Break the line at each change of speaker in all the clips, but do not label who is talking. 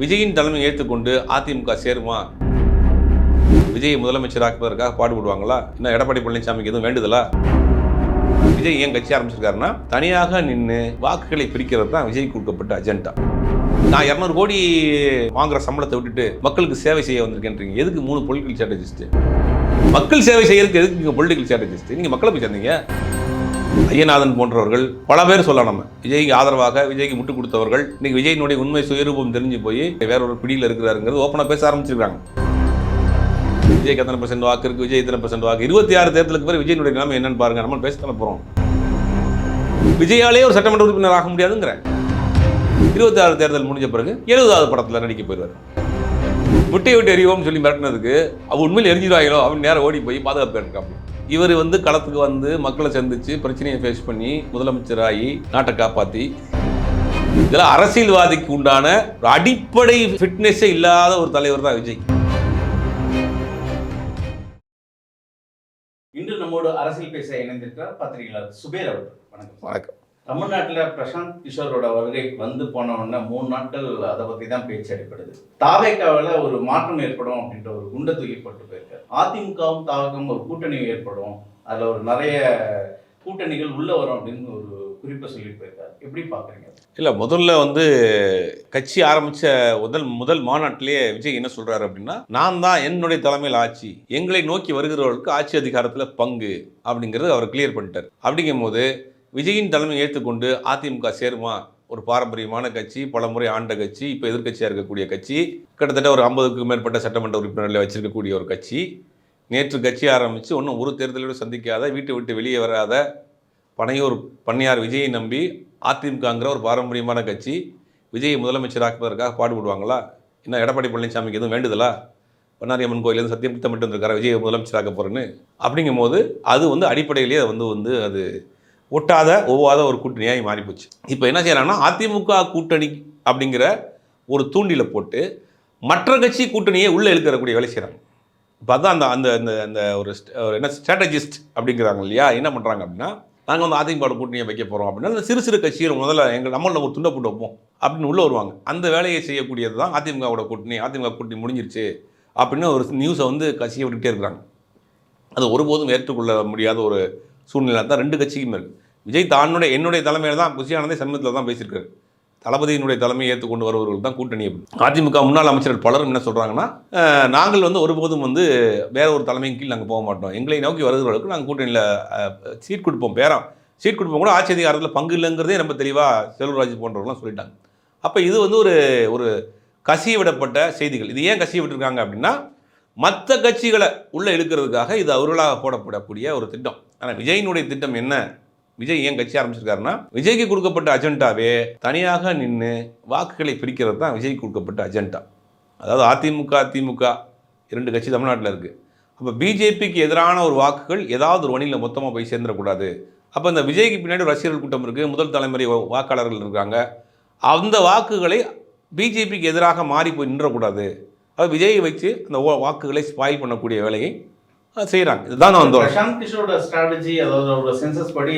விஜயின் தலைமை ஏற்றுக்கொண்டு அதிமுக சேருமா? விஜய் முதலமைச்சராக்குவதற்காக பாடுபடுவாங்களா? இன்னும் எடப்பாடி பழனிசாமிக்கு எதுவும் வேண்டுதலா? விஜய் ஏன் கட்சி ஆரம்பிச்சிருக்காருன்னா தனியாக நின்று வாக்குகளை பிரிக்கிறது தான் விஜய் கொடுக்கப்பட்ட அஜெண்டா நான் இரநூறு கோடி வாங்குற சம்பளத்தை விட்டுட்டு மக்களுக்கு சேவை செய்ய வந்திருக்கேன்றீங்க. எதுக்கு மூணு பொலிட்டிக்கல் ஸ்ட்ராட்டஜிஸ்ட் மக்கள் சேவை செய்யறதுக்கு எதுக்கு நீங்கள் பொலிட்டிக்கல் ஸ்ட்ராட்டஜிஸ்ட் நீங்கள் மக்களை போய் சேர்ந்தீங்க. ஐயநாதன் போன்றவர்கள் பல பேர் சொல்லலாம் நம்ம. விஜய்க்கு ஆதரவாக விஜய்க்கு முட்டு கொடுத்தவர்கள் இன்னைக்கு விஜயினுடைய உண்மை சுயரூபம் தெரிஞ்சு போய் வேற ஒரு பிடியில் இருக்கிறாருங்கிறது ஓப்பனாக பேச ஆரம்பிச்சிருக்காங்க. விஜய்க்கு எத்தனை பர்சன்ட் வாக்கு இருக்கு? விஜய் எத்தனை பர்சன்ட் வாக்கு? இருபத்தி ஆறு தேர்தலுக்கு பிறகு விஜயனுடைய நிலைமை என்னன்னு பாருங்க. நம்ம பேசத்தானே போகிறோம் விஜயாலே ஒரு சட்டமன்ற உறுப்பினர் ஆக முடியாதுங்கிற. இருபத்தி ஆறு தேர்தல் முடிஞ்ச பிறகு எழுபதாவது படத்தில் நடிக்க போயிடுவார். முட்டையை விட்டு எறிவோம்னு சொல்லி மிரட்டினதுக்கு அவ உண்மையில் எரிஞ்சிடுவாங்களோ அவன் நேரம் ஓடி போய் பாதுகாப்பு இருக்காங்க இவர் வந்து களத்துக்கு வந்து மக்களை சந்திச்சு பிரச்சனையை ஃபேஸ் பண்ணி முதலமைச்சராகி நாட்டை காப்பாற்றி இதெல்லாம் அரசியல்வாதிக்கு உண்டான ஒரு அடிப்படை ஃபிட்னஸே இல்லாத ஒரு தலைவர் தான் விஜய்.
இன்று நம்மோடு அரசியல் பேச இணைந்திருக்கிறார் பத்திரிகையாளர் சுபேர் அவர்கள். வணக்கம்.
வணக்கம்.
தமிழ்நாட்டில் பிரசாந்த் கிஷோரோட வருகை வந்து போன உடனே மூணு நாட்கள் அதை பத்தி தான் பேச்சு அடிப்படுது தாவேக்காவில் ஒரு மாற்றம் ஏற்படும் அப்படின்ற ஒரு குண்டை தூக்கி போட்டு அதிமுகவும் தாகம் ஒரு கூட்டணி ஏற்படும். அதுல ஒரு நிறைய கூட்டணிகள் உள்ளே வரும் அப்படின்னு ஒரு குறிப்பை சொல்லி போயிருக்காரு எப்படி பார்க்குறீங்க?
இல்லை முதல்ல வந்து கட்சி ஆரம்பிச்ச முதல் முதல் மாநாட்டிலேயே விஜய் என்ன சொல்றாரு அப்படின்னா நான் தான் என்னுடைய தலைமையில் ஆட்சி எங்களை நோக்கி வருகிறவர்களுக்கு ஆட்சி அதிகாரத்தில் பங்கு அப்படிங்கிறது அவர் கிளியர் பண்ணிட்டார். அப்படிங்கும்போது விஜயின் தலைமை ஏற்றுக்கொண்டு அதிமுக சேருமா? ஒரு பாரம்பரியமான கட்சி பல முறை ஆண்ட கட்சி இப்போ எதிர்க்கட்சியாக இருக்கக்கூடிய கட்சி கிட்டத்தட்ட ஒரு ஐம்பதுக்கும் மேற்பட்ட சட்டமன்ற உறுப்பினர்களை வச்சிருக்கக்கூடிய ஒரு கட்சி. நேற்று கட்சி ஆரம்பித்து ஒன்றும் ஒரு தேர்தலோடு சந்திக்காத வீட்டை விட்டு வெளியே வராத பனையூர் பன்னியார் விஜயை நம்பி அதிமுகங்கிற ஒரு பாரம்பரியமான கட்சி விஜயை முதலமைச்சராக்குவதற்காக பாடுபடுவாங்களா? இன்னும் எடப்பாடி பழனிசாமிக்கு எதுவும் வேண்டுதலா? பண்ணாரியம்மன் கோயிலேருந்து சத்தியம் திட்டமிட்டு வந்திருக்காரு? விஜயை முதலமைச்சராக போகிறேன்னு அப்படிங்கும்போது அது வந்து அடிப்படையிலேயே வந்து வந்து அது ஒட்டாத ஒவ்வாத ஒரு கூட்டணியாகி மாறிப்போச்சு. இப்போ என்ன செய்யறாங்கன்னா அதிமுக கூட்டணி அப்படிங்கிற ஒரு தூண்டில போட்டு மற்ற கட்சி கூட்டணியை உள்ளே இழுக்கிறக்கூடிய வேலை செய்கிறாங்க இப்போ அதான் அந்த அந்த அந்த அந்த ஒரு ஒரு என்ன ஸ்ட்ராட்டஜிஸ்ட் அப்படிங்கிறாங்க இல்லையா? என்ன பண்ணுறாங்க அப்படின்னா நாங்கள் வந்து அதிமுக கூட்டணியை வைக்க போகிறோம் அப்படின்னா அந்த சிறு சிறு கட்சிகள் முதல்ல எங்கள் நம்மள ஒரு துண்டை போட்டு வைப்போம் அப்படின்னு உள்ளே வருவாங்க. அந்த வேலையை செய்யக்கூடியது தான் அதிமுகவோட கூட்டணி அதிமுக கூட்டணி முடிஞ்சிருச்சு அப்படின்னு ஒரு நியூஸை வந்து கட்சியை விட்டுக்கிட்டே இருக்கிறாங்க. அது ஒருபோதும் ஏற்றுக்கொள்ள முடியாத ஒரு சூழ்நிலை தான் ரெண்டு கட்சிக்குமே இருக்குது விஜய் தானுடைய என்னுடைய தலைமையில் தான் புசியானந்தே சமீபத்தில் தான் பேசியிருக்காரு. தளபதியினுடைய தலைமையை ஏற்றுக்கொண்டு வருபவர்கள் தான் கூட்டணி அப்படின்னு. அதிமுக முன்னாள் அமைச்சர்கள் பலரும் என்ன சொல்கிறாங்கன்னா நாங்கள் வந்து ஒருபோதும் வந்து வேற ஒரு தலைமையின் கீழ் நாங்கள் போக மாட்டோம். எங்களை நோக்கி வருகிறவர்களுக்கு நாங்கள் கூட்டணியில் சீட் கொடுப்போம் பேரம். சீட் கொடுப்போம் கூட ஆட்சி அதிகாரத்தில் பங்கு இல்லைங்கிறதே ரொம்ப தெளிவாக செல்வராஜ் போன்றவர்கள்லாம் சொல்லிட்டாங்க. அப்போ இது வந்து ஒரு ஒரு கசிய விடப்பட்ட செய்திகள். இது ஏன் கசிய விட்டுருக்காங்க அப்படின்னா மற்ற கட்சிகளை உள்ளே இழுக்கிறதுக்காக இது அவர்களாக போடப்படக்கூடிய ஒரு திட்டம். ஆனால் விஜயினுடைய திட்டம் என்ன? விஜய் ஏன் கட்சி ஆரம்பிச்சிருக்காருன்னா விஜய்க்கு கொடுக்கப்பட்ட அஜெண்டாவே தனியாக நின்று வாக்குகளை பிரிக்கிறது தான் விஜய்க்கு கொடுக்கப்பட்ட அஜெண்டா. அதாவது அதிமுக திமுக இரண்டு கட்சி தமிழ்நாட்டில் இருக்குது அப்போ பிஜேபிக்கு எதிரான ஒரு வாக்குகள் ஏதாவது ஒரு வணியில் மொத்தமாக போய் சேர்ந்துடக்கூடாது. அப்போ இந்த விஜய்க்கு பின்னாடி ரசிகர்கள் கூட்டம் இருக்குது முதல் தலைமுறை வாக்காளர்கள் இருக்காங்க. அந்த வாக்குகளை பிஜேபிக்கு எதிராக மாறி போய் நின்றக்கூடாது. அது விஜயை வச்சு அந்த வாக்குகளை ஸ்பாயில் பண்ணக்கூடிய வேலையை செய்கிறாங்க இதுதான் வந்து
பிரசாந்த் கிஷோரோட ஸ்ட்ராட்டஜி அதாவது அவரோட சென்சஸ் படி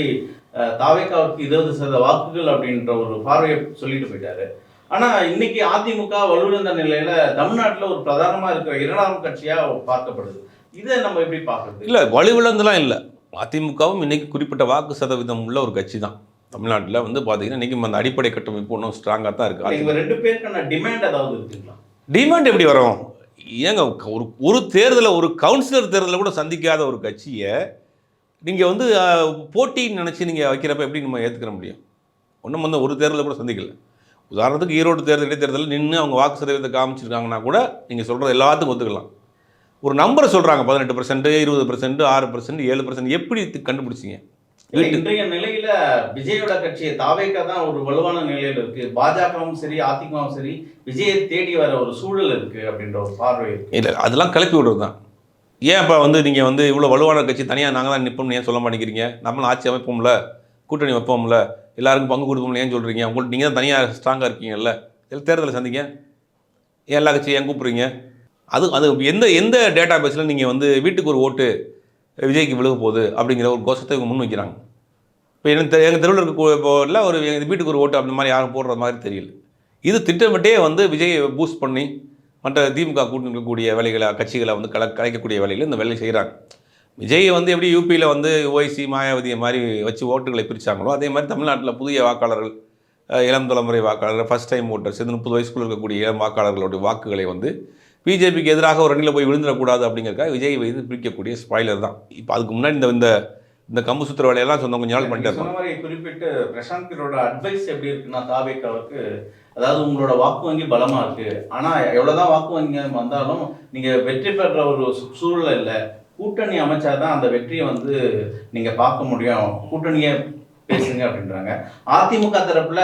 தாவேக்காவுக்கு இருபது சதவீத வாக்குகள் அப்படின்ற ஒரு பார்வையை சொல்லிட்டு போயிட்டாரு. ஆனா இன்னைக்கு அதிமுக வலுவிழந்த நிலையில தமிழ்நாட்டுல ஒரு பிரதானமா இருக்கிற இரண்டாம் கட்சியா பார்க்கப்படுது. இதை நம்ம எப்படி பாக்குறது
இல்லை வலுவிழந்துலாம் இல்லை. அதிமுகவும் இன்னைக்கு குறிப்பிட்ட வாக்கு சதவீதம் உள்ள ஒரு கட்சி தான் தமிழ்நாட்டில் வந்து பார்த்தீங்கன்னா இன்னைக்கு அந்த அடிப்படை கட்டமைப்பு இன்னும் ஸ்ட்ராங்காக தான் இருக்குது
இவங்க ரெண்டு பேருக்கான டிமாண்ட் ஏதாவது இருக்குங்களா?
டிமாண்ட் எப்படி வரும்? ஏங்க ஒரு ஒரு தேர்தலை ஒரு கவுன்சிலர் தேர்தலில் கூட சந்திக்காத ஒரு கட்சியை நீங்கள் வந்து போட்டின்னு நினச்சி நீங்கள் வைக்கிறப்ப எப்படி நம்ம ஏற்றுக்கிற முடியும்? ஒன்றும் வந்து ஒரு தேர்தலில் கூட சந்திக்கல. உதாரணத்துக்கு ஈரோடு தேர்தல் இடைத்தேர்தலில் நின்று அவங்க வாக்கு சதவீதத்தை காமிச்சிருக்காங்கன்னா கூட நீங்கள் சொல்கிறது எல்லாத்துக்கும் ஒத்துக்கலாம். ஒரு நம்பரை சொல்கிறாங்க பதினெட்டு பர்சன்ட் இருபது பர்சன்ட் ஆறு பர்சன்ட் ஏழு பர்சன்ட் எப்படி கண்டுபிடிச்சிங்க?
இன்றைய நிலையில விஜயோட கட்சி தாவேக்கா தான் ஒரு வலுவான நிலையில இருக்கு. பாஜகவும் சரி அதிமுகவும் சரி விஜயை தேடி வர ஒரு சூழல் இருக்கு அப்படின்ற ஒரு பார்வை இருக்கு.
இல்லை அதெல்லாம் கிளப்பி விடுறது தான். ஏன் இப்போ வந்து நீங்கள் வந்து இவ்வளோ வலுவான கட்சி தனியாக நாங்கள் தான் நிற்போம்னு ஏன் சொல்ல மாட்டேங்கிறீங்க? நம்மளும் ஆட்சி அமைப்போம்ல கூட்டணி வைப்போம்ல எல்லாருக்கும் பங்கு கொடுப்போம்ல ஏன் சொல்கிறீங்க உங்களுக்கு நீங்கள் தான் தனியாக ஸ்ட்ராங்காக இருக்கீங்கல்ல. இதில் தேர்தலை சந்திங்க. ஏன் எல்லா கட்சியும் ஏன் கூப்பிட்றீங்க? அது அது எந்த எந்த டேட்டா பேஸில் நீங்கள் வந்து வீட்டுக்கு ஒரு ஓட்டு விஜய்க்கு விழுக போகுது அப்படிங்கிற ஒரு கோஷத்தை முன் வைக்கிறாங்க இப்போ எனக்கு தெ- எங்கள் தெருவில் இருக்க போரில் ஒரு எங்கள் வீட்டுக்கு ஒரு ஓட்டு அப்படி மாதிரி யாரும் போடுற மாதிரி தெரியல. இது திட்டமிட்டே வந்து விஜயை பூஸ்ட் பண்ணி மற்ற திமுக கூட்டணி இருக்கக்கூடிய வேலைகளை கட்சிகளை வந்து கல கலைக்கக்கூடிய வேலைகளை இந்த வேலையை செய்கிறாங்க விஜய் வந்து எப்படி யூபியில் வந்து ஓய்சி மாயாவதியை மாதிரி வச்சு ஓட்டுகளை பிரித்தாங்களோ அதே மாதிரி தமிழ்நாட்டில் புதிய வாக்காளர்கள் இளம் தலைமுறை வாக்காளர்கள் ஃபஸ்ட் டைம் ஓட்டர்ஸ் இது முப்பது வயசுக்குள்ள இருக்கக்கூடிய இளம் வாக்காளர்களுடைய வாக்குகளை வந்து பிஜேபிக்கு எதிராக ஒரு அணியில் போய் விழுந்துடக்கூடாது அப்படிங்கிறக்காக விஜய் வந்து பிரிக்கக்கூடிய ஸ்பாயிலர் தான். இப்போ அதுக்கு முன்னாடி இந்த இந்த இந்த கம்பு சுத்துற வேலையெல்லாம் சொந்த கொஞ்ச நாள் பண்ணிட்டு
சொன்ன மாதிரி குறிப்பிட்டு பிரசாந்த் கிஷோரோட அட்வைஸ் எப்படி இருக்குன்னா தாவேக்காவுக்கு அதாவது உங்களோட வாக்கு வங்கி பலமா இருக்கு. ஆனா எவ்வளவுதான் வாக்கு வங்கி வந்தாலும் நீங்க வெற்றி பெற ஒரு சூழல் இல்ல கூட்டணி அமைச்சாதான் அந்த வெற்றியை வந்து நீங்க பார்க்க முடியும். கூட்டணியை பேசுங்க அப்படின்றாங்க. அதிமுக தரப்புல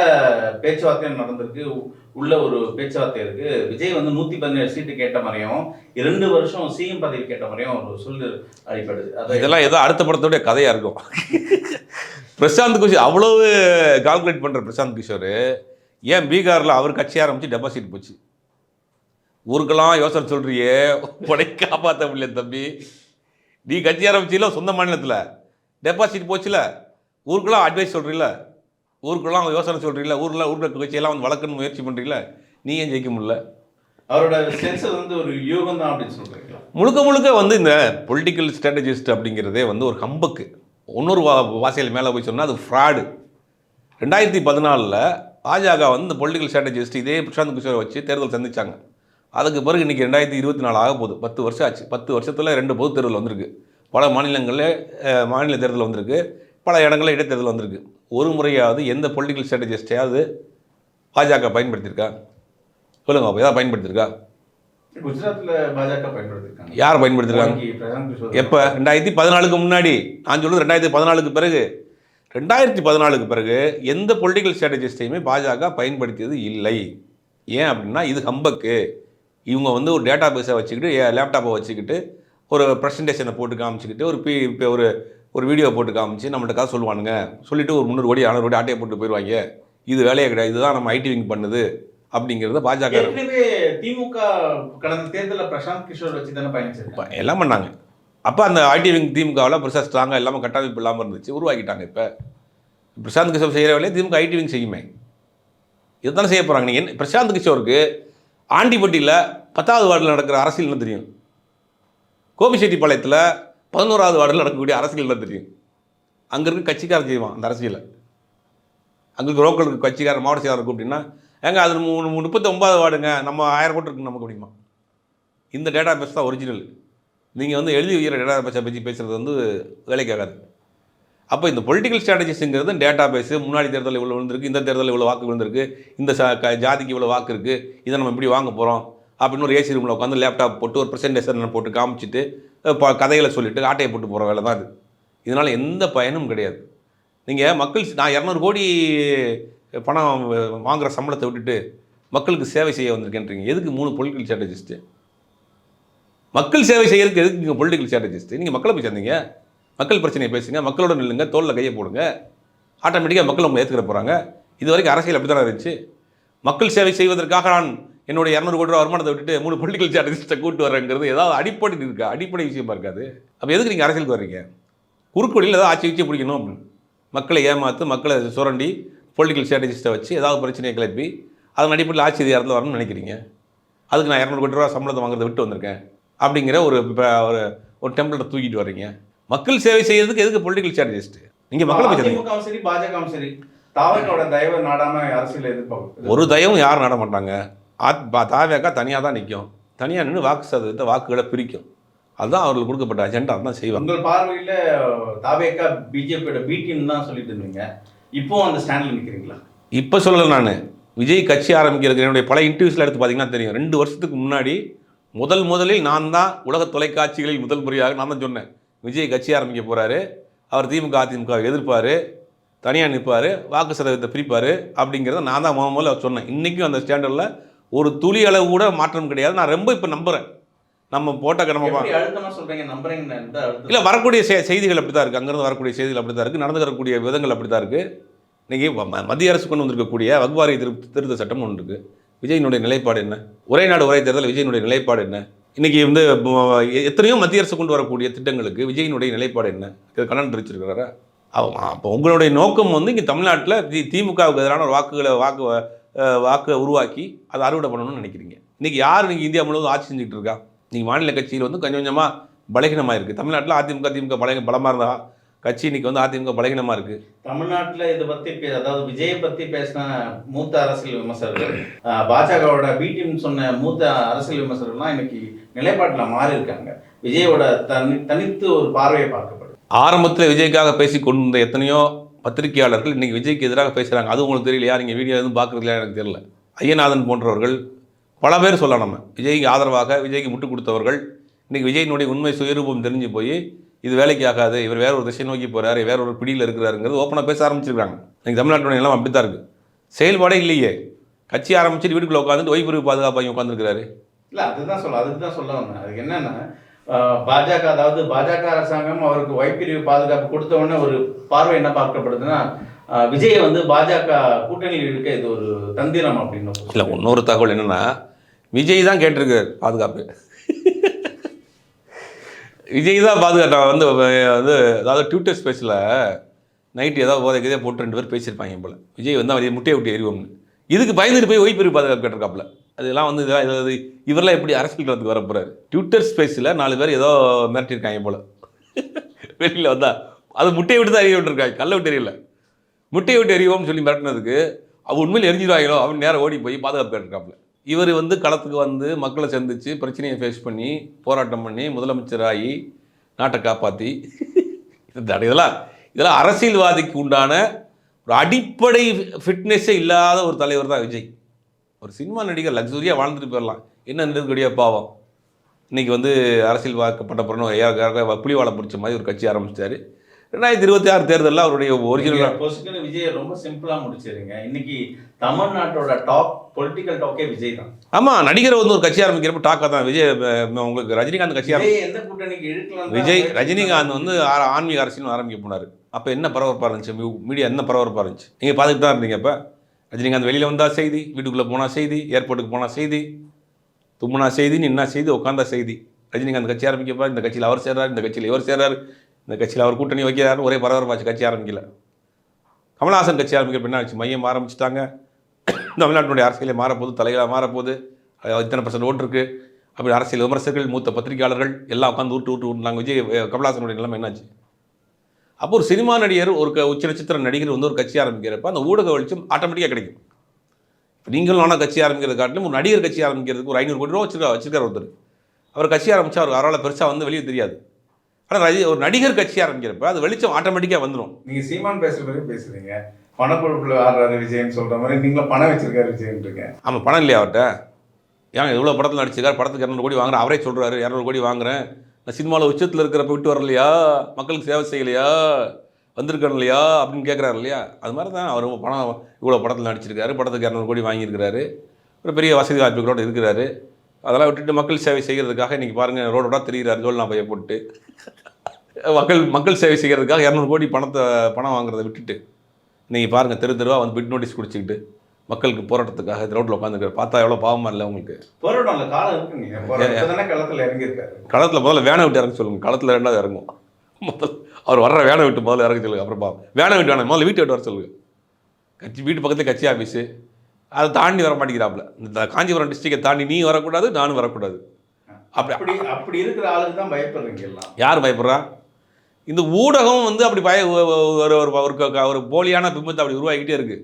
பேச்சுவார்த்தை நடந்திருக்கு. உள்ள ஒரு பேச்சுவார்த்தை இருக்கு. விஜய் வந்து நூத்தி பதினேழு சீட்டு கேட்ட மாதிரியும் இரண்டு வருஷம் சிஎம் பதவி கேட்ட மாதிரியும் ஒரு சொல்லு அடிப்படுது
இதெல்லாம் ஏதோ அடுத்த படத்தோடைய கதையாக இருக்கும். பிரசாந்த் கிஷோர் அவ்வளவு கால்குலேட் பண்ணுற பிரசாந்த் கிஷோர். ஏன் பீகாரில் அவர் கட்சி ஆரம்பித்து டெபாசிட் போச்சு? ஊருக்கெல்லாம் யோசனை சொல்றியே. உடை காப்பாற்ற முடியல தம்பி. நீ கட்சி ஆரம்பிச்சில சொந்த மாநிலத்தில். டெபாசிட் போச்சுல. ஊருக்கெல்லாம் அட்வைஸ் சொல்கிறீல ஊருக்கெல்லாம் யோசனை சொல்கிறீல ஊரில் ஊரில் கட்சியெல்லாம் வந்து வளர்க்கணும்னு முயற்சி பண்ணுறீல நீ ஏன் ஜெயிக்க முடியல?
அவரோட சென்ஸ் வந்து ஒரு யூகம் தான் அப்படின்னு சொல்றீங்களா?
முழுக்க முழுக்க வந்து இந்த பொலிட்டிக்கல் ஸ்ட்ராட்டஜிஸ்ட் அப்படிங்கிறதே வந்து ஒரு ஹம்பக்கு இன்னொரு வா வாசையில் மேலே போய் சொன்னால் அது ஃப்ராடு ரெண்டாயிரத்தி பதினாலில் பாஜக வந்து இந்த பொலிட்டிக்கல் ஸ்ட்ராட்டஜிஸ்ட் இதே பிரசாந்த் கிஷோரை வச்சு தேர்தல் சந்திச்சாங்க. அதுக்கு பிறகு இன்றைக்கி ரெண்டாயிரத்தி இருபத்தி நாலு ஆக போகுது. பத்து வருஷம் ஆச்சு. பத்து வருஷத்தில் ரெண்டு பொது தேர்தல் வந்திருக்கு. பல மாநிலங்களில் மாநில தேர்தல் வந்திருக்கு. பல இடங்களில் இடைத்தேர்தல் வந்திருக்கு. ஒரு முறையாவது எந்த பொலிட்டிக்கல் ஸ்ட்ராட்டஜிஸ்டையாவது பாஜக பயன்படுத்தியிருக்கா? சொல்லுங்க அப்போ ஏதாவது பயன்படுத்தியிருக்கா?
குஜராத்ல பாஜக பயன்படுத்திருக்காங்க
யார் பயன்படுத்தியிருக்காங்க எப்போ? ரெண்டாயிரத்தி பதினாலுக்கு முன்னாடி. நான் சொல்றது ரெண்டாயிரத்தி பதினாலுக்கு பிறகு. ரெண்டாயிரத்தி பதினாலுக்கு பிறகு எந்த பொலிட்டிக்கல் ஸ்ட்ராட்டஜிஸ்டையுமே பாஜக பயன்படுத்தியது இல்லை. ஏன் அப்படின்னா இது ஹம்பக்கு இவங்க வந்து ஒரு டேட்டா பேஸை வச்சுக்கிட்டு லேப்டாப்பை வச்சுக்கிட்டு ஒரு ப்ரெசன்டேஷனை போட்டு காமிச்சிக்கிட்டு ஒரு பி இப்போ ஒரு ஒரு வீடியோ போட்டு காமிச்சு நம்மள்ட்ட காசு சொல்லுவானுங்க. சொல்லிட்டு ஒரு முந்நூறு கோடி அறுநூறு கோடி ஆட்டையை போட்டு போயிடுவாங்க. இது வேலையே கிடையாது. இதுதான் நம்ம ஐடி விங் பண்ணுது அப்படிங்கிறத பாஜக
திமுக கடந்த தேர்தல்ல பிரசாந்த் கிஷோர் வச்சு தானே பயணிச்சிருக்காங்க.
இப்ப எல்லாம் பண்ணாங்க. அப்போ அந்த ஐடி விங் திமுகவில் பெருசாக ஸ்ட்ராங்காக இல்லாமல் கட்டமைப்பு இல்லாமல் இருந்துச்சு. உருவாக்கிட்டாங்க இப்போ. பிரசாந்த் கிஷோர் செய்கிற வேலையை திமுக ஐடி விங் செய்யுமே. இதுதானே செய்ய போகிறாங்க நீங்கள் பிரசாந்த் கிஷோருக்கு ஆண்டிப்பட்டியில் பத்தாவது வார்டில் நடக்கிற அரசியல் என்ன தெரியும். கோபிச்செட்டிப்பாளையத்தில் பதினோராவது வார்டில் நடக்கக்கூடிய அரசியல் என்ன தெரியும். அங்கே இருக்க கட்சிக்காரன் செய்வான் அந்த அரசியலை. அங்கே இருக்க லோக்கல் கட்சிக்காரர் மாவட்ட செயலாளர் அப்படின்னா ஏங்க அது மூணு முப்பத்தி ஒன்பதாவது வார்டுங்க நம்ம ஆயிரம் கோடி இருக்கு நமக்கு முடியுமா இந்த டேட்டா பேஸ் தான் ஒரிஜினல் நீங்கள் வந்து எழுதி வைக்கிற டேட்டா பேஸை பற்றி பேசுகிறது வந்து வேலைக்கு ஆகாது. அப்போ இந்த பொலிட்டிக்கல் ஸ்ட்ராட்டஜிஸுங்கிறது டேட்டா பேஸு முன்னாடி தேர்தலில் இவ்வளோ விழுந்திருக்கு இந்த தேர்தலில் இவ்வளோ வாக்கு விழுந்திருக்கு இந்த க- ஜாதிக்கு இவ்வளோ வாக்கு இருக்குது இதை நம்ம இப்படி வாங்க போகிறோம் அப்படின்னு ஒரு ஏசி ரூமில் உட்காந்து லேப்டாப் போட்டு ஒரு ப்ரெசன்டேஷன் போட்டு காமிச்சிட்டு இப்போ கதைகளை சொல்லிவிட்டு ஆட்டையை போட்டு போகிற வேலை தான் அது. இதனால் எந்த பயனும் கிடையாது. நீங்கள் மக்கள் நான் இரநூறு கோடி பணம் வாங்குகிற சம்பளத்தை விட்டுட்டு மக்களுக்கு சேவை செய்ய வந்திருக்கேன்றீங்க. எதுக்கு மூணு பொலிட்டிக்கல் ஸ்ட்ராட்டஜிஸ்ட்டு மக்கள் சேவை செய்யறதுக்கு எதுக்கு நீங்கள் பொலிட்டிக்கல் ஸ்ட்ராட்டஜிஸ்ட் நீங்கள் மக்களை போய் சேர்ந்தீங்க. மக்கள் பிரச்சனையை பேசுங்க. மக்களோட நில்லுங்க. தோளில் கையை போடுங்க. ஆட்டோமேட்டிக்காக மக்கள் உங்களை ஏற்றுக்கிற போகிறாங்க இது வரைக்கும் அரசியல் அப்படி தானே இருந்துச்சு? மக்கள் சேவை செய்வதற்காக நான் என்னுடைய இரநூறு கோடி ரூபா வருமானத்தை விட்டுட்டு மூணு பொலிட்டிக்கல் ஸ்ட்ராட்டஜிஸ்ட்டை கூட்டு வரேங்கிறது ஏதாவது அடிப்படை இருக்கா? அடிப்படை விஷயமா இருக்காது அப்போ எதுக்கு நீங்கள் அரசியலுக்கு வர்றீங்க? குறுக்கு வழியில் ஏதாவது ஆட்சி வச்சு பிடிக்கணும் அப்படின்னு. மக்களை ஏமாற்று மக்களை சுரண்டி பொலிட்டிக்கல் ஸ்ட்ராட்டஜிஸ்ட்டை வச்சு ஏதாவது பிரச்சனையை கிளப்பி அதன் அடிப்படையில் ஆட்சி அதிகாரத்தில் வரணும்னு நினைக்கிறீங்க? அதுக்கு நான் இரநூறு கோடி ரூபா சம்பளத்தை வாங்குறதை விட்டு வந்திருக்கேன். அப்படிங்கிற ஒரு ஒரு ஒரு டெம்ப்ளேட்டை தூக்கிட்டு வர்றீங்க. மக்கள் சேவை செய்யறதுக்கு எதுக்கு பொலிட்டிக்கல் ஸ்ட்ராட்டஜிஸ்ட் நீங்கள் மக்களை
சரி பாஜகவும் சரி. தாவக்கோட தயவை நாடாம அரசியல் எதிர்பார்க்கு
ஒரு தயவும் யாரும் நட மாட்டாங்க. ஆத் தாவேக்கா தனியாக தான் நிற்கும் தனியாக நின்று வாக்கு சதவீதத்தை வாக்குகளை பிரிக்கும். அதுதான் அவர்களுக்கு கொடுக்கப்பட்ட அஜெண்டா தான் செய்வாங்க.
உங்கள் பார்வையில தாவேக்கா பிஜேபியோட பி டீம் தான் சொல்லிட்டு இருந்தீங்க. இப்போ அந்த ஸ்டாண்ட்ல நிக்கிறீங்களா?
இப்போ சொல்லலை நான். விஜய் கட்சி ஆரம்பிக்கிறதுக்கு என்னுடைய பல இன்டர்வியூஸில் எடுத்து பார்த்தீங்கன்னா தெரியும். ரெண்டு வருஷத்துக்கு முன்னாடி முதல் முதலில் நான் தான் உலக தொலைக்காட்சிகளில் முதல் முறையாக நான் தான் சொன்னேன். விஜய் கட்சி ஆரம்பிக்க போகிறாரு அவர் திமுக அதிமுக எதிர்ப்பார். தனியாக நிற்பார் வாக்கு சதவீதத்தை பிரிப்பார். அப்படிங்கிறத நான் தான் முதல் முதல்ல சொன்னேன். இன்றைக்கும் அந்த ஸ்டாண்டர்டில் ஒரு துளி அளவு கூட மாற்றம் கிடையாது. நான் ரொம்ப இப்போ நம்புகிறேன் நம்ம போட்ட கடமை இல்லை வரக்கூடிய செய்திகள் அப்படி தான் இருக்குது அங்கேருந்து வரக்கூடிய செய்திகள் அப்படி தான் இருக்குது நடந்து வரக்கூடிய விதங்கள் அப்படி தான் இருக்குது இன்றைக்கி மத்திய அரசு கொண்டு வந்திருக்கக்கூடிய வக்வாரி திரு திருத்த சட்டம் ஒன்று இருக்குது விஜயினுடைய நிலைப்பாடு என்ன? ஒரே நாடு ஒரே தேர்தல் விஜயினுடைய நிலைப்பாடு என்ன? இன்றைக்கி வந்து எத்தனையோ மத்திய அரசு கொண்டு வரக்கூடிய திட்டங்களுக்கு விஜயினுடைய நிலைப்பாடு என்ன? கண்ணன் தெரிவிச்சிருக்கிறாரா? அப்போ உங்களுடைய நோக்கம் வந்து இங்கே தமிழ்நாட்டில் தி திமுகவுக்கு எதிரான ஒரு வாக்குகளை வாக்கு வாக்கை உருவாக்கி அதை அறுவடை பண்ணணும்னு நினைக்கிறீங்க. இன்றைக்கி யார் நீங்கள் இந்தியா முழுவதும் ஆட்சி செஞ்சுட்டு இருக்கா? நீங்கள் மாநில கட்சியில் வந்து கொஞ்சம் கொஞ்சமாக பலகீனமாக இருக்குது தமிழ்நாட்டில் அதிமுக திமுக பலக பலமாக இருந்தா கட்சி இன்னைக்கு வந்து அதிமுக பலகீனமாக இருக்குது
தமிழ்நாட்டுல இதை பத்தி பே- அதாவது விஜயை பத்தி பேசின மூத்த அரசியல் விமர்சகர்கள் பாஜகவோட பி டீம் சொன்ன மூத்த அரசியல் விமர்சகர்கள்லாம் இன்னைக்கு நிலைப்பாட்டுல மாறி இருக்காங்க விஜயோட தனி தனித்து ஒரு பார்வையை பார்க்கப்படுது.
ஆரம்பத்தில் விஜய்க்காக பேசி கொண்டிருந்த எத்தனையோ பத்திரிகையாளர்கள் இன்றைக்கி விஜய்க்கு எதிராக பேசுகிறாங்க அது உங்களுக்கு தெரியலையா? நீங்கள் வீடியோ எதுவும் பார்க்குறதுலையா எனக்கு தெரியல. ஐயநாதன் போன்றவர்கள் பல பேர் சொல்லலாம் நம்ம. விஜய்க்கு ஆதரவாக விஜய்க்கு முட்டு கொடுத்தவர்கள் இன்றைக்கி விஜயினுடைய உண்மை சுயரூபம் தெரிஞ்சு போய் இது வேலைக்கு ஆகாது இவர் வேற ஒரு திசை நோக்கி போகிறார் வேற ஒரு பிடியில் இருக்கிறாருங்கிறது ஓப்பனாக பேச ஆரம்பிச்சிருக்காங்க. இன்னைக்கு தமிழ்நாட்டுடைய எல்லாம் அப்படி தான் இருக்குது செயல்பாடே இல்லையே. கட்சி ஆரம்பிச்சுட்டு வீட்டுக்குள்ள உட்காந்துட்டு ஒய்பிரிவு பாதுகாப்பாக உட்காந்துருக்கிறாரு
இல்லை அதுதான் சொல்ல அதுதான் சொல்ல வந்தேன். அதுக்கு என்னன்னா பாஜக அதாவது பாஜக அரசாங்கம் அவருக்கு வைப்பிரிவு பாதுகாப்பு கொடுத்த உடனே ஒரு பார்வை என்ன பார்க்கப்படுதுன்னா விஜயை வந்து பாஜக கூட்டணியில் இருக்க இது ஒரு தந்திரம் அப்படின்னு
இல்லை இன்னொரு தகவல் என்னன்னா விஜய் தான் கேட்டிருக்காரு பாதுகாப்பு. விஜய் தான் பாதுகாட்டா வந்து வந்து அதாவது ட்விட்டர் ஸ்பேஸில் நைட்டு ஏதாவது போதை இதே போட்டு ரெண்டு பேர் பேசியிருப்பாங்க போல. விஜய் வந்து அவரை முட்டையை விட்டு எறிவோம்னு இதுக்கு பயந்துட்டு போய் ஒய்பெரு பாதுகாப்பு கேட்டிருக்காப்புல. அதெல்லாம் வந்து இதெல்லாம் இது இவரெல்லாம் எப்படி அரசியல் களத்துக்கு வர போறாரு? ட்விட்டர் ஸ்பேஸில் நாலு பேர் ஏதோ மிரட்டியிருக்காங்க போல். வெளியில் வந்தா அது முட்டையை விட்டு தான் எரிய விட்டுருக்காங்க கல்லை விட்டு எரியல முட்டையை விட்டு எறிவோம்னு சொல்லி மிரட்டினதுக்கு அவன் உண்மையில் எரிஞ்சிடுவாங்களோ அவன் நேரம் ஓடி போய் பாதுகாப்பு இருக்காப்புல. இவர் வந்து களத்துக்கு வந்து மக்களை சந்தித்து பிரச்சனையை ஃபேஸ் பண்ணி போராட்டம் பண்ணி முதலமைச்சராகி நாட்டை காப்பாற்றி இதெல்லாம். இதெல்லாம் அரசியல்வாதிக்கு உண்டான ஒரு அடிப்படை ஃபிட்னஸே இல்லாத ஒரு தலைவர் தான் விஜய். ஒரு சினிமா நடிகர் லக்ஸுரியாக வாழ்ந்துட்டு போயிடலாம். என்ன நெருக்கடியாக பாவம். இன்னைக்கு வந்து அரசியல் வாக்கப்பட்ட பிறகு புலிவாலை பிடிச்ச மாதிரி ஒரு கட்சி ஆரம்பிச்சிட்டாரு ரெண்டாயிரத்தி இருபத்தி ஆறு தேர்தலில் அவருடைய ஒரிஜினல்
பொசுக்குன்னு விஜய் ரொம்ப சிம்பிளா முடிச்சிருங்க இன்னைக்கு தமிழ்நாட்டோட டாப் பொலிட்டிக்கல் டாக்கே விஜய் தான்.
ஆமாம் நடிகர் வந்து ஒரு கட்சி ஆரம்பிக்கிறப்ப டாக்கா தான். விஜய் உங்களுக்கு ரஜினிகாந்த் கட்சி
எந்த கூட்டணிக்கு இழுக்கலாம்
விஜய் ரஜினிகாந்த் வந்து ஆன்மீக அரசியல் ஆரம்பிக்க போனார். அப்போ என்ன பரபரப்பாக இருந்துச்சு? மீடியா என்ன பரபரப்பாக இருந்துச்சு? நீங்கள் பார்த்துட்டு தான் இருந்தீங்க அப்போ. ரஜினிகாந்த் வெளியில் வந்தால் செய்தி வீட்டுக்குள்ளே போனால் செய்தி ஏர்போர்ட்டுக்கு போனால் செய்தி தும்முனா செய்தி நின்னா செய்தி உட்காந்தா செய்தி. ரஜினிகாந்த் கட்சி ஆரம்பிக்கப்பா இந்த கட்சியில் அவர் சேர்றார் இந்த கட்சியில் இவர் சேர்றாரு இந்த கட்சியில் அவர் கூட்டணி வைக்கிறார் ஒரே பரபரப்பாச்சு கட்சி ஆரம்பிக்கல. கமல்ஹாசன் கட்சி ஆரம்பிக்கிற என்ன ஆச்சு? மையம் ஆரம்பிச்சிட்டாங்க. தமிழ்நாட்டினுடைய அரசியலே மாறப்போகுது தலைகளாக மாறப்போகுது. இத்தனை பர்சன்ட் ஓட்டு இருக்கு. அப்படி அரசியல் விமர்சகர்கள் மூத்த பத்திரிகையாளர்கள் எல்லாம் உட்காந்து விட்டு விட்டு ஊட்டுனாங்க. விஜய் கமல்ஹாசனுடைய நிலைமை என்னாச்சு? அப்போ ஒரு சினிமா நடிகர் ஒரு க உச்ச நட்சத்திர நடிகர் வந்து ஒரு கட்சி ஆரம்பிக்கிறப்ப அந்த ஊடக வெளிச்சம் ஆட்டோமேட்டிக்காக கிடைக்கும். இப்போ நீங்களும் நானும் கட்சி ஆரம்பிக்கிறது காட்டிலும் ஒரு நடிகர் கட்சி ஆரம்பிக்கிறதுக்கு ஒரு ஐநூறு கோடி ரூபா வச்சிருக்கா வச்சிருக்காரு ஒருத்தர். அவர் கட்சி ஆரம்பிச்சா அவர் அவரால் பெருசாக வந்து வெளியே தெரியாது. ஆனால் ஒரு நடிகர் கட்சி ஆரம்பிக்கிறப்ப அது வெளிச்சம் ஆட்டோமேட்டிக்காக வந்துடும்
நீங்க சீமான் பேசுற மாதிரி பேசுறீங்க. பணப்பொழுப்புல ஆடுறாரு விஜயன்னு சொல்ற மாதிரி நீங்களும் பணம் வச்சிருக்காரு விஜயன்றீங்க
ஆமாம் பணம் இல்லையா அவர்கிட்ட ஏன் எவ்வளோ படத்தில் நடிச்சிருக்காரு படத்துக்கு இரநூறு கோடி வாங்குறேன். அவரே சொல்கிறாரு இரநூறு கோடி வாங்குறேன். நான் சினிமாவில் உச்சத்தில் இருக்கிறப்ப விட்டு வரலையா? மக்களுக்கு சேவை செய்யலையா? வந்திருக்கணும் இல்லையா? அப்படின்னு கேட்குறாரு இல்லையா? அது மாதிரி தான் அவர் பணம் இவ்வளோ படத்தில் நடிச்சிருக்காரு. படத்துக்கு இரநூறு கோடி வாங்கியிருக்கிறாரு. ஒரு பெரிய வசதி வாய்ப்புகளோடு இருக்கிறாரு. அதெல்லாம் விட்டுட்டு மக்கள் சேவை செய்கிறதுக்காக இன்றைக்கி பாருங்கள் ரோடோட தெரிகிறாரு ஜோல்னா பைய போட்டு. மக்கள் மக்கள் சேவை செய்கிறதுக்காக இரநூறு கோடி பணத்தை பணம் வாங்குறதை விட்டுட்டு நீங்கள் பாருங்கள் தெரு தெருவாக வந்து பிட் நோட்டீஸ் குடிச்சிக்கிட்டு மக்களுக்கு போராட்டத்துக்காக ரோட்டில் உட்காந்துருக்காரு பார்த்தா எவ்வளோ பாவமாக இல்லை உங்களுக்கு?
போராட்டம்ல காலம் இருக்குங்க.
போராட்டம் களத்துல இறங்கி இருக்காரு
களத்தில் முதல்ல வேனை விட்டு இறங்க சொல்லுங்கள் களத்தில் ரெண்டாவது இறங்கும் முதல்ல அவர் வர்ற வேனை விட்டு முதல்ல இறங்க சொல்லுங்க. அப்புறம் பாவம். வேனை விட்டு வேணாம். முதல்ல வீட்டை விட்டு வர சொல்லுங்க. கட்சி வீட்டு பக்கத்துல கட்சி ஆஃபீஸு அதை தாண்டி வர மாட்டேங்கிறாப்புல. இந்த காஞ்சிபுரம் டிஸ்ட்ரிக்டை தாண்டி நீ வரக்கூடாது நானும் வரக்கூடாது. அப்படி
அப்படி அப்படி இருக்கிற ஆளுக்கு தான் பயப்படுறீங்க எல்லாம்.
யார் பயப்படுறா? இந்த ஊடகம் வந்து அப்படி பய ஒரு ஒரு போலியான பிம்பத்தை அப்படி உருவாக்கிட்டே இருக்கு.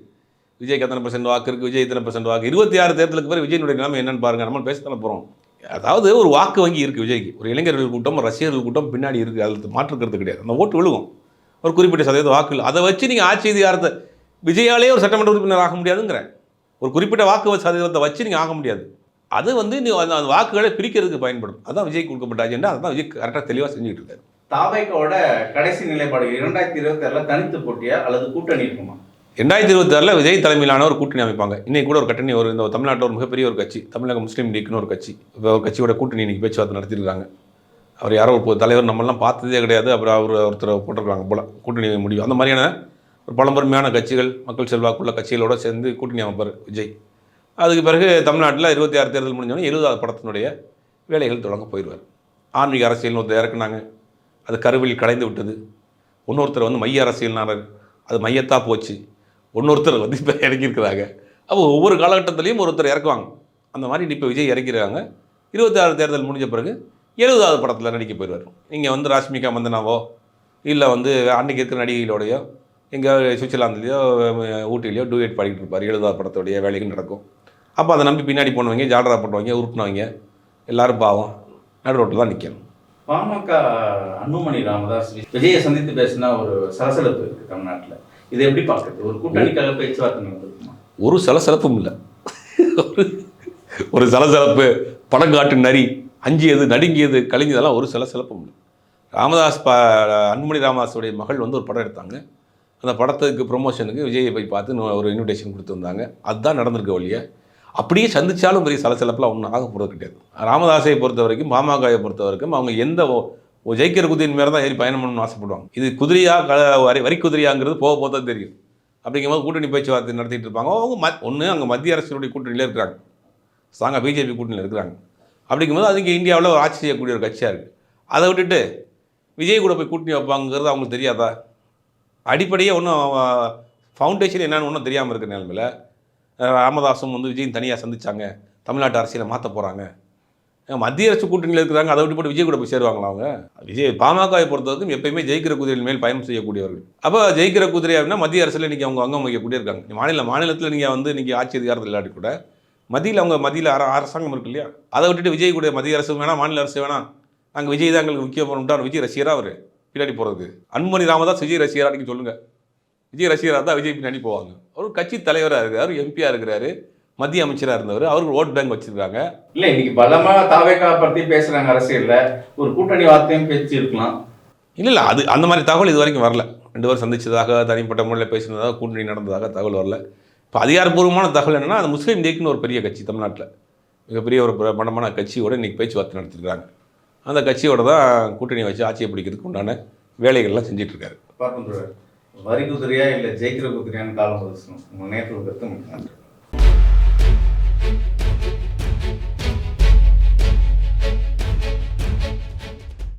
விஜய்க்கு எத்தனை பர்சன்ட் வாக்கு இருக்குது விஜய் இத்தனை பர்சன்ட் வாக்கு? இருபத்தி ஆறு தேர்தலுக்கு பிறகு விஜயனுடைய நிலைமை என்னன்னு பாருங்க நம்ம பேசத்தானே போகிறோம் அதாவது ஒரு வாக்கு வங்கி இருக்குது விஜய்க்கு. ஒரு இளைஞர்கள் கூட்டம் ரசிகர்கள் கூட்டம் பின்னாடி இருக்குது அதில் மாற்றுக்கிறது கிடையாது. அந்த ஓட்டு விழுகும். ஒரு குறிப்பிட்ட சதவீத வாக்கு அதை வச்சு நீங்கள் ஆட்சி அதிகாரத்தை விஜயாலே ஒரு சட்டமன்ற உறுப்பினர் ஆக முடியாதுங்கிறேன் ஒரு குறிப்பிட்ட வாக்கு சதவீதத்தை வச்சு நீங்கள் ஆக முடியாது. அது வந்து நீ அந்த வாக்குகளை பிரிக்கிறதுக்கு பயன்படும். அதான் விஜய் கொடுக்கப்பட்ட அஜெண்டா அதான் விஜய் கரெக்டாக தெளிவாக செஞ்சுக்கிட்டு இருக்காரு.
தாவேக்காவோட கடைசி நிலைப்பாடு இரண்டாயிரத்தி இருபத்தி ஆறில் தனித்து போட்டியா? அல்லது கூட்டணி இருக்குமா?
ரெண்டாயிரத்தி இருபத்தாறில் விஜய் தலைமையிலான ஒரு கூட்டணி அமைப்பாங்க. இன்னைக்கு கூட ஒரு கட்டணி ஒரு இந்த தமிழ்நாட்டில் ஒரு மிகப்பெரிய ஒரு கட்சி தமிழக முஸ்லீம் லீக்னு ஒரு கட்சி. ஒரு கட்சியோட கூட்டணி இன்னைக்கு பேச்சுவார்த்தை நடத்திருக்காங்க அவர் யாரோ ஒரு பொது தலைவர் நம்மளாம் பார்த்ததே கிடையாது. அப்புறம் அவர் ஒருத்தர் போட்டிருக்காங்க போல கூட்டணி முடியும் அந்த மாதிரியான ஒரு பழம்பெருமையான கட்சிகள் மக்கள் செல்வாக்குள்ள கட்சிகளோடு சேர்ந்து கூட்டணி அமைப்பார் விஜய். அதுக்கு பிறகு தமிழ்நாட்டில் இருபத்தி ஆறு தேர்தல் முடிஞ்சோடனே எழுபதாவது படத்தினுடைய வேலைகள் தொடங்க போயிடுவார் ஆன்மீக அரசியல்னு ஒருத்தர் இறக்குனாங்க. அது கருவில் கலைந்து விட்டது. இன்னொருத்தர் வந்து மைய அரசியல்னாரர் அது மையத்தாக போச்சு. இன்னொருத்தர் வந்து இப்போ இறங்கியிருக்கிறாங்க. அப்போ ஒவ்வொரு காலகட்டத்திலையும் ஒருத்தர் இறக்குவாங்க. அந்த மாதிரி இப்போ விஜய் இறக்கிறாங்க இருபத்தாறு தேர்தல் முடிஞ்ச பிறகு எழுபதாவது படத்தில் நடிக்க போயிடுவார். இங்கே வந்து ராஷ்மிகா மந்தனாவோ இல்லை வந்து அன்றைக்கி இருக்கிற நடிகைகளோடையோ எங்கே சுவிட்சர்லாந்துலேயோ ஊட்டிலேயோ டூயட் பாடிக்கிட்டு இருப்பார். எழுபதாவது படத்தோடைய வேலைகள் நடக்கும். அப்போ அதை நம்பி பின்னாடி போனவங்க ஜாலரா பண்ணுவாங்க உருட்டினவங்க எல்லாரும் பாவம். நடு ரோட்டில் தான் நிற்கணும்
பாமக அன்புமணி ராமதாஸ் விஜயை சந்தித்து பேசினா ஒரு சலசலப்பு இருக்குது தமிழ்நாட்டில். இதை எப்படி பார்க்குறது? ஒரு கூட்டணிக்காக பேச்சுவார்த்தை நடந்திருக்குமா?
ஒரு சலசலப்பும் இல்லை. ஒரு ஒரு சலசலப்பு படம் காட்டு நரி அஞ்சியது நடுங்கியது கழிஞ்சதெல்லாம் ஒரு சலசலப்பும் இல்லை. ராமதாஸ் ப அன்புமணி ராமதாஸுடைய மகள் வந்து ஒரு படம் எடுத்தாங்க. அந்த படத்துக்கு ப்ரொமோஷனுக்கு விஜயை போய் பார்த்து ஒரு இன்விடேஷன் கொடுத்துருந்தாங்க அதுதான் நடந்திருக்க வழிய. அப்படியே சந்திச்சாலும் பெரிய சலசலப்பெலாம் ஒன்றும் ஆக போகிறது கிடையாது. ராமதாஸை பொறுத்த வரைக்கும் பாமகவை பொறுத்த வரைக்கும் அவங்க எந்த ஜெயிக்கிற குதிரையின் மேலே தான் ஏறி பயணம் பண்ணணும்னு ஆசைப்படுவாங்க. இது குதிரையா க வரி வரி குதிரையாங்கிறது போக போக தான் தெரியும். அப்படிங்கும்போது கூட்டணி பேச்சுவார்த்தை நடத்திட்டு இருப்பாங்க. அவங்க மத் ஒன்று அங்கே மத்திய அரசினுடைய கூட்டணியில் இருக்கிறாங்க. ஸ்ட்ராங்காக பிஜேபி கூட்டணியில் இருக்கிறாங்க. அப்படிங்கும்போது அது இங்கே இந்தியாவில் ஒரு ஆட்சி செய்யக்கூடிய ஒரு கட்சியாக இருக்குது அதை விட்டுட்டு விஜய் கூட போய் கூட்டணி வைப்பாங்கிறது அவங்களுக்கு தெரியாதா? அடிப்படையே ஒன்றும் ஃபவுண்டேஷன் என்னென்னு ஒன்றும் தெரியாமல் இருக்கிற நிலமையில் ராமதாசும் ராமதாஸும் வந்து விஜயும் தனியாக சந்திச்சாங்க. தமிழ்நாட்டு அரசியலை மாற்ற போகிறாங்க மத்திய அரசு கூட்டணியில் இருக்கிறாங்க அதை விட்டு போட்டு விஜய் கூட போய் சேருவாங்களா அவங்க? விஜய் பாமகவை பொறுத்தவரைக்கும் எப்பயுமே ஜெயிக்கிற குதிரையின் மேல் பயணம் செய்யக்கூடியவர்கள். அப்போ ஜெயிக்கிற குதிரை அப்படின்னா மத்திய அரசில் இன்றைக்கி அவங்க அங்கம் வகிக்கக்கூடிய இருக்காங்க. மாநில மாநிலத்தில் நீங்கள் வந்து இன்றைக்கி ஆட்சி அதிகாரத்தில் இல்லாட்டி கூட மத்தியில் அவங்க மத்தியில் அர அரசாங்கம் இருக்கு இல்லையா? அதை விட்டுட்டு விஜய் கூட மத்திய அரசு வேணாம் மாநில அரசு வேணாம் நாங்கள் விஜய் தான் எங்களுக்கு முக்கிய பண்ணிட்டார் விஜய் ரசிகராக அவர்? பின்னாடி போகிறது அன்புமணி ராமதாஸ் விஜய் ரசிகராக நீங்கள் சொல்லுங்கள் விஜய் ரசிகராக தான் விஜய் பின்னாடி போவாங்க. அவர் கட்சி தலைவராக இருக்கிறார் எம்பியாக இருக்கிறாரு. மத்திய அமைச்சராக இருந்தவர் அவருக்கு ஓட் பேங்க் வச்சிருக்காங்க.
இல்ல இன்னைக்கு பலமா தாவேக்கா பத்தி பேசுறாங்க அரசியல்ல. ஒரு கூட்டணி வார்த்தையும் பேச்சு இருக்கலாம்.
இல்லை இல்லை அது அந்த மாதிரி தகவல் இது வரைக்கும் வரல. ரெண்டு பேரும் சந்திச்சதாக தனிப்பட்ட முறையில் பேசினதாக கூட்டணி நடந்ததாக தகவல் வரல. இப்போ அதிகாரப்பூர்வமான தகவல் என்னன்னா அது முஸ்லீம் லீக்னு ஒரு பெரிய கட்சி தமிழ்நாட்டில். மிகப்பெரிய ஒரு பிரபலமான கட்சியோட இன்னைக்கு பேச்சுவார்த்தை நடத்திருக்காங்க அந்த கட்சியோட தான் கூட்டணி வச்சு ஆட்சியை பிடிக்கிறதுக்கு உண்டான வேலைகள்லாம் செஞ்சுட்டு இருக்காரு
பார்க்கின்ற வரி குதிரையா இல்ல ஜெயிக்கிற குதிரையான்னு காலம் நேற்று கருத்து thank you